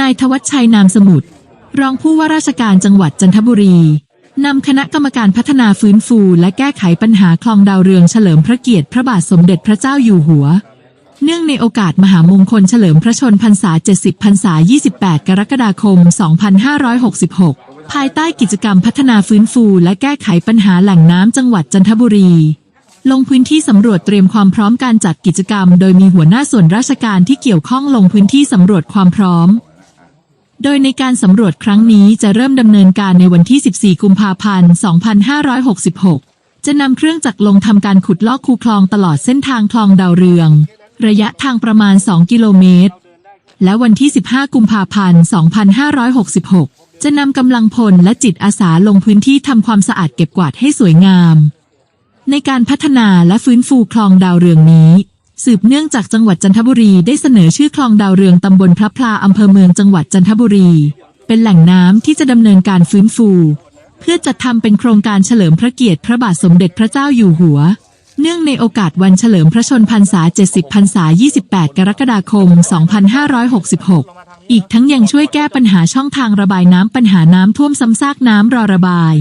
นายทวัชชัยนามสมุทรรองผู้ว่าราชการจังหวัดจันทบุรีนำคณะกรรมการพัฒนาฟื้นฟูและแก้ไขปัญหาคลองดาวเรืองเฉลิมพระเกียรติพระบาทสมเด็จพระเจ้าอยู่หัว เนื่องในโอกาสมหามงคลเฉลิมพระชนพรรษา 70 พรรษา 28 กรกฎาคม 2566 ภายใต้กิจกรรมพัฒนาฟื้นฟูและแก้ไขปัญหาแหล่งน้ำจังหวัดจันทบุรี ลงพื้นที่สำรวจเตรียมความพร้อมการจัดกิจกรรม โดยมีหัวหน้าส่วนราชการที่เกี่ยวข้องลงพื้นที่สำรวจความพร้อม โดยในการสำรวจครั้งนี้จะเริ่มดำเนินการในวันที่ 14 กุมภาพันธ์ 2566 จะนำเครื่องจักรลงทำการขุดลอกคูคลองตลอดเส้นทางคลองดาวเรือง ระยะทางประมาณ 2 กิโลเมตร และวันที่ 15 กุมภาพันธ์ 2566 จะนำกำลังพลและจิตอาสาลงพื้นที่ทำความสะอาดเก็บกวาดให้สวยงาม ในการพัฒนาและฟื้นฟูคลองดาวเรืองนี้ สืบเนื่องจากจังหวัดจันทบุรีได้เสนอชื่อคลองดาวเรืองตำบลพระพลาอำเภอเมืองจังหวัดจันทบุรี เป็นแหล่งน้ำที่จะดำเนินการฟื้นฟู เพื่อจัดทำเป็นโครงการเฉลิมพระเกียรติพระบาทสมเด็จพระเจ้าอยู่หัว เนื่องในโอกาสวันเฉลิมพระชนพรรษา 70 พรรษา 28 กรกฎาคม 2566 อีกทั้งยังช่วยแก้ปัญหาช่องทางระบายน้ำปัญหาน้ำท่วมซ้ำซากน้ำรอระบาย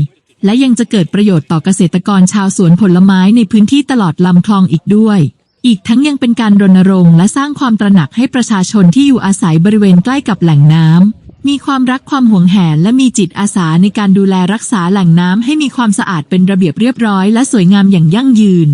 และยังจะเกิดประโยชน์ต่อเกษตรกรชาวสวนผลไม้ในพื้นที่ตลอดลำคลองอีกด้วย อีกทั้งยังเป็นการรณรงค์และสร้างความตระหนักให้ประชาชนที่อยู่อาศัยบริเวณใกล้กับแหล่งน้ำ มีความรักความห่วงแหนและมีจิตอาสาในการดูแลรักษาแหล่งน้ำให้มีความสะอาดเป็นระเบียบเรียบร้อยและสวยงามอย่างยั่งยืน